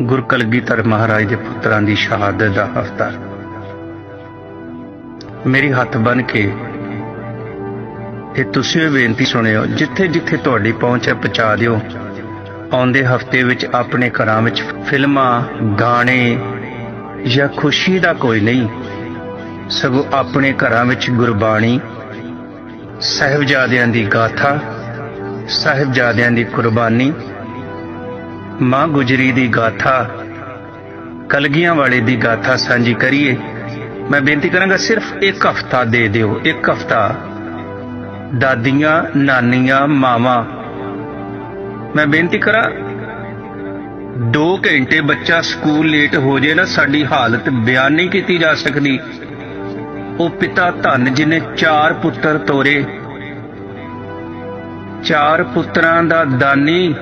ਗੁਰ ਕਲਗੀਧਰ ਮਹਾਰਾਜ ਦੇ ਪੁੱਤਰਾਂ ਦੀ ਸ਼ਹਾਦਤ ਦਾ ਹਫ਼ਤਾ। ਮੇਰੀ ਹੱਥ ਬਨ ਕੇ ਤੇ ਤੁਸੀਂ ਵੀ ਬੇਨਤੀ ਸੁਣਿਓ ਜਿੱਥੇ ਜਿੱਥੇ ਤੁਹਾਡੀ ਪਹੁੰਚ ਹੈ, ਪਹੁੰਚਾ ਦਿਓ। ਆਉਂਦੇ ਹਫ਼ਤੇ ਵਿੱਚ ਆਪਣੇ ਘਰਾਂ ਵਿੱਚ ਫਿਲਮਾਂ, ਗਾਣੇ ਜਾਂ ਖੁਸ਼ੀ ਦਾ ਕੋਈ ਨਹੀਂ। ਸਗੋਂ ਆਪਣੇ ਘਰਾਂ ਵਿੱਚ ਗੁਰਬਾਣੀ, ਸਹਿਬਜ਼ਾਦਿਆਂ ਦੀ ਗਾਥਾ, ਸਾਹਿਬਜ਼ਾਦਿਆਂ ਦੀ ਕੁਰਬਾਨੀ ਮਾਂ ਗੁਜਰੀ ਦੀ ਗਾਥਾ, ਕਲਗੀਆਂ ਵਾਲੇ ਦੀ ਗਾਥਾ ਸਾਂਝੀ ਕਰੀਏ। ਮੈਂ ਬੇਨਤੀ ਕਰਾਂਗਾ ਸਿਰਫ ਇੱਕ ਹਫਤਾ ਦੇ ਦਿਓ, ਇੱਕ ਹਫਤਾ। ਦਾਦੀਆਂ, ਨਾਨੀਆਂ, ਮਾਵਾਂ, ਮੈਂ ਬੇਨਤੀ ਕਰਾਂ 2 ਘੰਟੇ ਬੱਚਾ ਸਕੂਲ ਲੇਟ ਹੋ ਜੇ ਨਾ, ਸਾਡੀ ਹਾਲਤ ਬਿਆਨ ਨਹੀਂ ਕੀਤੀ ਜਾ ਸਕਦੀ। ਉਹ ਪਿਤਾ ਧਨ ਜਿਨੇ ਚਾਰ ਪੁੱਤਰ ਤੋਰੇ। ਚਾਰ ਪੁੱਤਰਾਂ ਦਾ ਦਾਨੀ